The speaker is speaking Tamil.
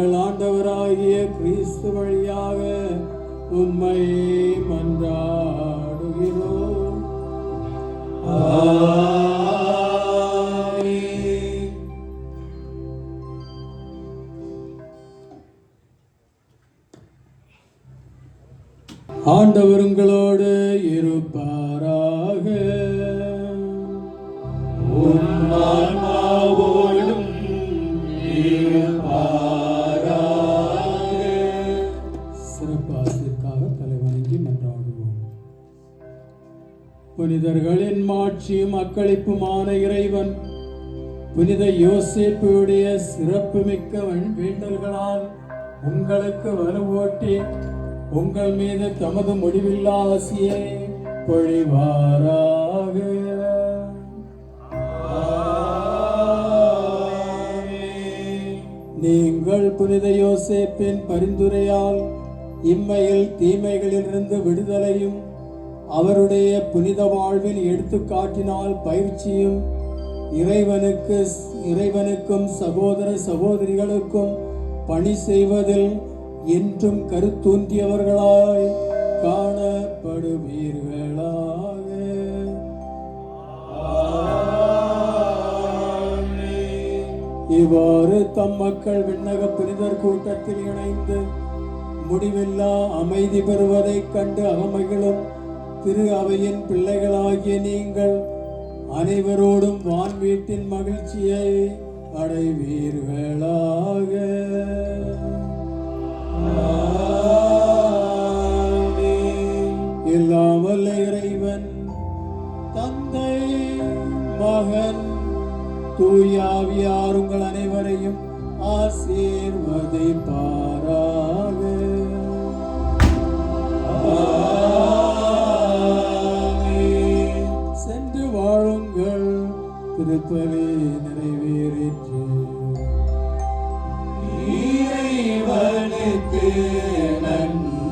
ஆண்டவராகிய கிறிஸ்து வழியாக உம்மை மன்றாடுகிறோம். ஆண்டவருங்களோடு இருப்பாராக. ஆன்மாவோடும் புனிதர்களின் மாட்சியும் அக்களிப்புமான இறைவன் புனித யோசேப்புடைய சிறப்புமிக்க வண்- வேண்டல்களால் உங்களுக்கு வலுவோட்டி உங்கள் மீது தமது முடிவில்லா ஆசியை பொழிவாராக. நீங்கள் புனித யோசேப்பின் பரிந்துரையால் இம்மையில் தீமைகளிலிருந்து விடுதலையும் அவருடைய புனித வாழ்வில் எடுத்துக்காட்டினால் பயிற்சியும் இறைவனுக்கு இறைவனுக்கும் சகோதர சகோதரிகளுக்கும் பணி செய்வதில் என்றும் கருத்தூன்றியவர்களாய் காணப்படுவீர்களாக. இவ்வாறு தம் மக்கள் விண்ணக புனிதர் கூட்டத்தில் இணைந்து முடிவில்லா அமைதி பெறுவதைக் கண்டு அகமகிழும் திரு அவையின் பிள்ளைகளாகிய நீங்கள் அனைவரோடும் வான் வீட்டின் மகிழ்ச்சியை அடைவீர்களாக. இல்லாமல் வல்ல இறைவன் தந்தை மகன் தூயாவியார் உங்கள் அனைவரையும் பாரா திருப்பலி நிறைவேறிற்று. இறைவனுக்கு நன்றி.